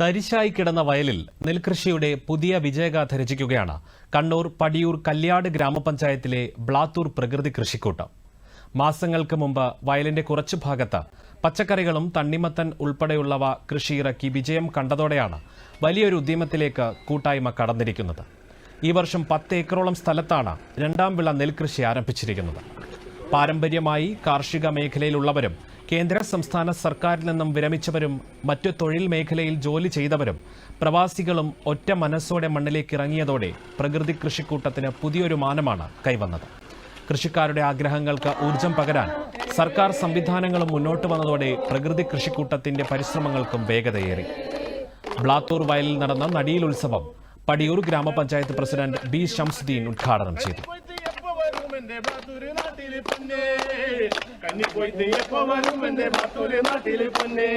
തരിശായി കിടന്ന വയലിൽ നെൽകൃഷിയുടെ പുതിയ വിജയഗാഥ രചിക്കുകയാണ് കണ്ണൂർ പടിയൂർ കല്യാട് ഗ്രാമപഞ്ചായത്തിലെ ബ്ലാത്തൂർ പ്രകൃതി കൃഷിക്കൂട്ടം. മാസങ്ങൾക്ക് മുമ്പ് വയലിന്റെ കുറച്ചു ഭാഗത്ത് പച്ചക്കറികളും തണ്ണിമത്തൻ ഉൾപ്പെടെയുള്ളവ കൃഷിയിറക്കി വിജയം കണ്ടതോടെയാണ് വലിയൊരു ഉദ്യമത്തിലേക്ക് കൂട്ടായ്മ കടന്നിരിക്കുന്നത്. ഈ വർഷം പത്ത് ഏക്കറോളം സ്ഥലത്താണ് രണ്ടാം വിള നെൽകൃഷി ആരംഭിച്ചിരിക്കുന്നത്. പാരമ്പര്യമായി കാർഷിക മേഖലയിലുള്ളവരും കേന്ദ്ര സംസ്ഥാന സർക്കാരിൽ നിന്നും വിരമിച്ചവരും മറ്റു തൊഴിൽ മേഖലയിൽ ജോലി ചെയ്തവരും പ്രവാസികളും ഒറ്റ മനസ്സോടെ മണ്ണിലേക്ക് ഇറങ്ങിയതോടെ പ്രകൃതി കൃഷിക്കൂട്ടത്തിന് പുതിയൊരു മാനമാണ് കൈവന്നത്. കൃഷിക്കാരുടെ ആഗ്രഹങ്ങൾക്ക് ഊർജം പകരാൻ സർക്കാർ സംവിധാനങ്ങളും മുന്നോട്ട് വന്നതോടെ പ്രകൃതി കൃഷിക്കൂട്ടത്തിന്റെ പരിശ്രമങ്ങൾക്കും വേഗതയേറി. ബ്ലാത്തൂർ വയലിൽ നടന്ന നടിയിൽ ഉത്സവം പടിയൂർ ഗ്രാമപഞ്ചായത്ത് പ്രസിഡന്റ് ബി ഷംസുദ്ദീൻ ഉദ്ഘാടനം ചെയ്തു. കന്നിപ്പോയിട്ട് എപ്പോ വരും എന്റെ ബാത്തൂര് നാട്ടിൽ പൊന്നേ.